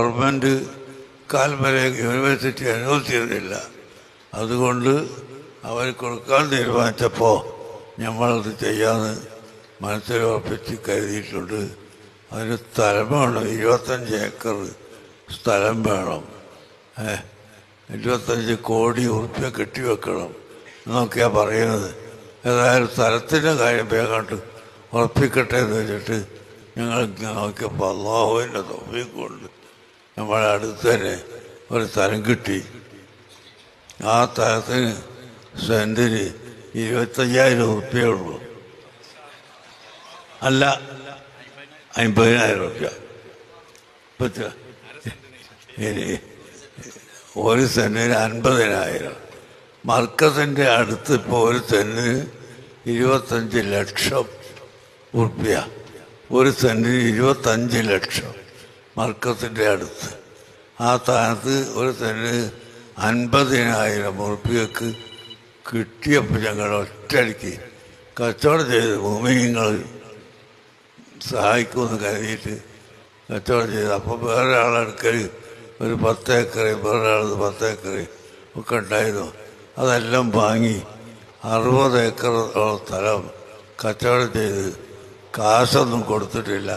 Government കാൽമല university അനുവദിച്ചിരുന്നില്ല. അതുകൊണ്ട് അവർ കൊടുക്കാൻ തീരുമാനിച്ചപ്പോൾ നമ്മളത് ചെയ്യാമെന്ന് മനസ്സിൽ ഉറപ്പിച്ച് കരുതിയിട്ടുണ്ട്. അതിന് സ്ഥലം വേണം. ഇരുപത്തഞ്ച് ഏക്കർ സ്ഥലം വേണം. ഇരുപത്തഞ്ച് കോടി ഉറുപ്പ്യ കെട്ടിവെക്കണം എന്നൊക്കെയാണ് പറയുന്നത്. ഏതായാലും സ്ഥലത്തിന്റെ കാര്യം വേഗം ഉറപ്പിക്കട്ടെ എന്ന് വെച്ചിട്ട് ഞങ്ങൾ നോക്കിയപ്പോൾ അള്ളാഹുവിന്റെ തോഫീക്ക് കൊണ്ട് നമ്മളെ അടുത്ത് തന്നെ ഒരു സ്ഥലം കിട്ടി. ആ സ്ഥലത്തിന് സെന്റിന് ഇരുപത്തയ്യായിരം റുപ്യേ ഉള്ളൂ. അല്ല അമ്പതിനായിരം റുപ്യ ഇനി ഒരു സെന്റിന് അൻപതിനായിരം. മർക്കസിന്റെ അടുത്ത് ഇപ്പോൾ ഒരു സെന്റിന് ഇരുപത്തഞ്ച് ലക്ഷം റുപ്യ ഒരു സെന്റിന് ഇരുപത്തഞ്ച് ലക്ഷം. മർക്കസിന്റെ അടുത്ത്. ആ സ്ഥാനത്ത് ഒരു തന്നെ അൻപതിനായിരം ഉറുപ്പ്യക്ക് കിട്ടിയപ്പോൾ ഞങ്ങൾ ഒറ്റയടിക്ക് കച്ചവടം ചെയ്ത് ഭൂമി നിങ്ങൾ സഹായിക്കുമെന്ന് കരുതിയിട്ട് കച്ചവടം ചെയ്ത്. അപ്പോൾ വേറെ ആളെടുക്കൽ ഒരു പത്ത് ഏക്കർ വേറെ ആൾ പത്ത് ഒക്കെ ഉണ്ടായിരുന്നു. അതെല്ലാം വാങ്ങി അറുപത് ഏക്കറോളം സ്ഥലം കച്ചവടം ചെയ്ത് കാശൊന്നും കൊടുത്തിട്ടില്ല.